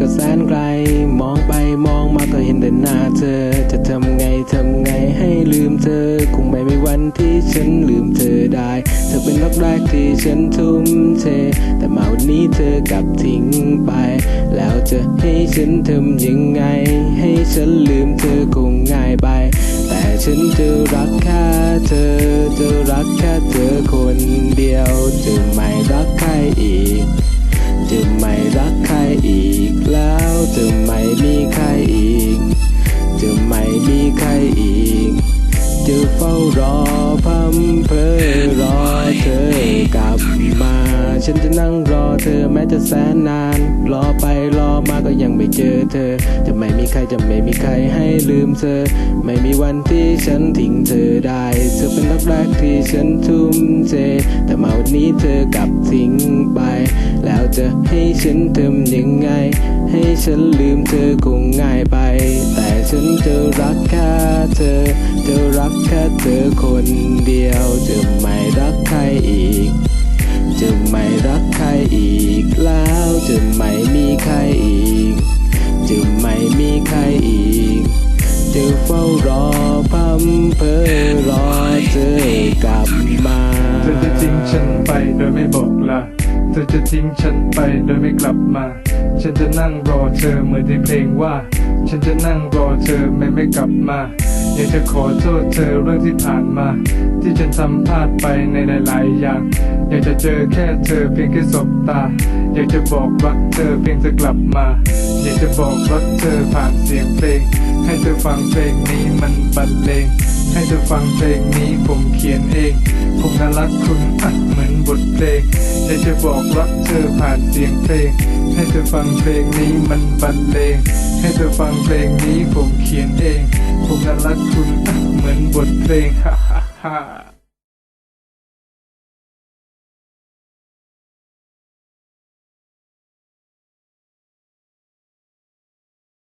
ก็แสนไกล มองไปมองมาก็เห็นแต่หน้าเธอ จะทำไงทำไงให้ลืมเธอ ที่ฉันลืมเธอได้ เธอเป็นรักแรกที่ฉันทุ่มเท แต่มาวันนี้เธอกลับทิ้งไป แล้วจะให้ฉันทำยังไง ให้ฉันลืมเธอคงง่ายไป แต่ฉันจะรักแค่เธอ จะรักแค่เธอคนเดียว ฉันจะนั่งรอเธอแม้จะแสนนาน รอไปรอมาก็ยังไม่เจอเธอ จะไม่มีใครจะไม่มีใครให้ลืมเธอ ไม่มีวันที่ฉันทิ้งเธอได้ เธอเป็นรักแรกที่ฉันทุ่มเทแต่มาวันนี้เธอกลับทิ้งไป แล้วจะให้ฉันทำยังไง ให้ฉันลืมเธอคงง่ายไป แต่ฉันจะรักแค่เธอ จะรักแค่เธอคนเดียว จะไม่รักใครอีก อีกแล้วจะไม่มีใครอีก จะไม่มีใครอีก จะเฝ้ารอพัมเพอรอเธอกลับมาเธอจะทิ้งฉันไปโดยไม่บอกลาเธอจะทิ้งฉันไปโดยไม่กลับมา ฉันจะนั่งรอเธอเหมือนที่เพลงว่า ฉันจะนั่งรอเธอไม่ไม่กลับมา อยากจะขอโทษเธอเรื่องที่ผ่านมา ที่ฉันทำพลาดไปในหลาย ๆ อย่าง อยากจะเจอแค่เธอเพียงแค่สบตา อยากจะบอกรักเธอเพียงจะกลับมา อยากจะบอกรักเธอผ่านเสียงเพลง ให้เธอฟังเพลงนี้มันบรรเลง ให้เธอฟังเพลงนี้ผมเขียนเอง ผมน่ารักคุณอะเหมือนบทเพลง อยากจะบอกรักเธอผ่านเสียงเพลง ให้เธอฟังเพลงนี้มันบรรเลง ให้เธอฟังเพลงนี้ผมเขียนเอง ผมน่ารักคุณอะเหมือนบทเพลงฮ่าฮ่าฮ่า